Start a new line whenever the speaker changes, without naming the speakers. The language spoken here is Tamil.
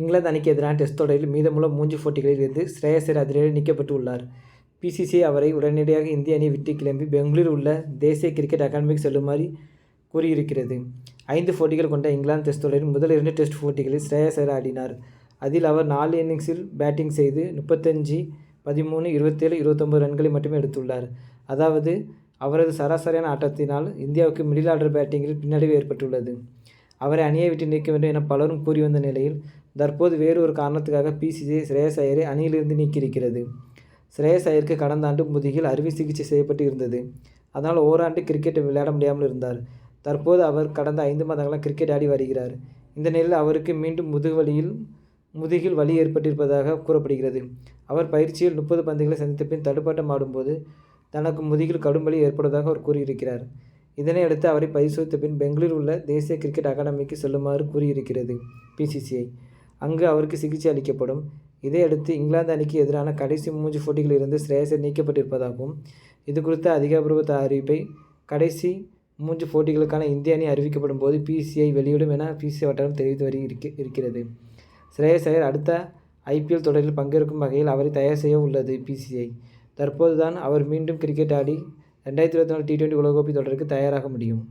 இங்கிலாந்து அணிக்கு எதிரான டெஸ்ட் தொடரில் மீதமுள்ள மூன்று போட்டிகளில் இருந்து ஸ்ரேயசர் அதிரடி நீக்கப்பட்டு உள்ளார். பிசிசிஐ அவரை உடனடியாக இந்திய அணியை விட்டு கிளம்பி பெங்களூர் உள்ள தேசிய கிரிக்கெட் அகாடமிக்கு செல்லுமாறு கூறியிருக்கிறது. ஐந்து போட்டிகள் கொண்ட இங்கிலாந்து டெஸ்ட் தொடரில் முதல் இரண்டு டெஸ்ட் போட்டிகளில் ஸ்ரேயசர் ஆடினார். அதில் அவர் நாலு இன்னிங்ஸில் பேட்டிங் செய்து முப்பத்தஞ்சு பதிமூணு இருபத்தேழு இருபத்தொம்பது ரன்களை மட்டுமே எடுத்துள்ளார். அதாவது அவரது சராசரியான ஆட்டத்தினால் இந்தியாவுக்கு மிடில் ஆர்டர் பேட்டிங்கில் பின்னடைவு ஏற்பட்டுள்ளது. அவரை அணியை விட்டு நீக்க வேண்டும் என பலரும் கூறி வந்த நிலையில் தற்போது வேறு ஒரு காரணத்துக்காக பிசிசிஐ ஸ்ரேயஸ் ஐயரை அணியிலிருந்து நீக்கியிருக்கிறது. ஸ்ரேயஸ் ஐயருக்கு கடந்த ஆண்டு முதுகில் அறுவை சிகிச்சை செய்யப்பட்டு இருந்தது. அதனால் ஓராண்டு கிரிக்கெட் விளையாட முடியாமல் இருந்தார். தற்போது அவர் கடந்த ஐந்து மாதங்களாக கிரிக்கெட் ஆடி வருகிறார். இந்த நிலையில் அவருக்கு மீண்டும் முதுகுவலியில் முதுகில் வலி ஏற்பட்டிருப்பதாக கூறப்படுகிறது. அவர் பயிற்சியில் முப்பது பந்துகளை சந்தித்த பின் தடுப்பாட்டம் ஆடும்போது தனக்கு முதுகில் கடும் வலி ஏற்படுவதாக அவர் கூறியிருக்கிறார். இதனை அடுத்து அவரை பரிசோதித்த பின் பெங்களூர் உள்ள தேசிய கிரிக்கெட் அகாடமிக்கு செல்லுமாறு கூறியிருக்கிறது பிசிசிஐ அங்கு அவருக்கு சிகிச்சை அளிக்கப்படும். இதையடுத்து இங்கிலாந்து அணிக்கு எதிரான கடைசி மூன்று போட்டிகளில் இருந்து ஸ்ரேயசர் நீக்கப்பட்டிருப்பதாகவும் இது குறித்த அதிகாரப்பூர்வ அறிவிப்பை கடைசி மூன்று போட்டிகளுக்கான இந்திய அணி அறிவிக்கப்படும் போது பிசிஐ வெளியிடும் என பிசிஐ வட்டாரம் தெரிவித்து வரி இருக்கிறது. ஸ்ரேயஸ் ஐயர் அடுத்த ஐபிஎல் தொடரில் பங்கேற்கும் வகையில் அவரை தயார் செய்ய உள்ளது பிசிஐ தற்போதுதான் அவர் மீண்டும் கிரிக்கெட் ஆடி ரெண்டாயிரத்தி இருபத்தி நாலு டி டுவெண்ட்டி உலகக்கோப்பை தொடருக்கு தயாராக முடியும்.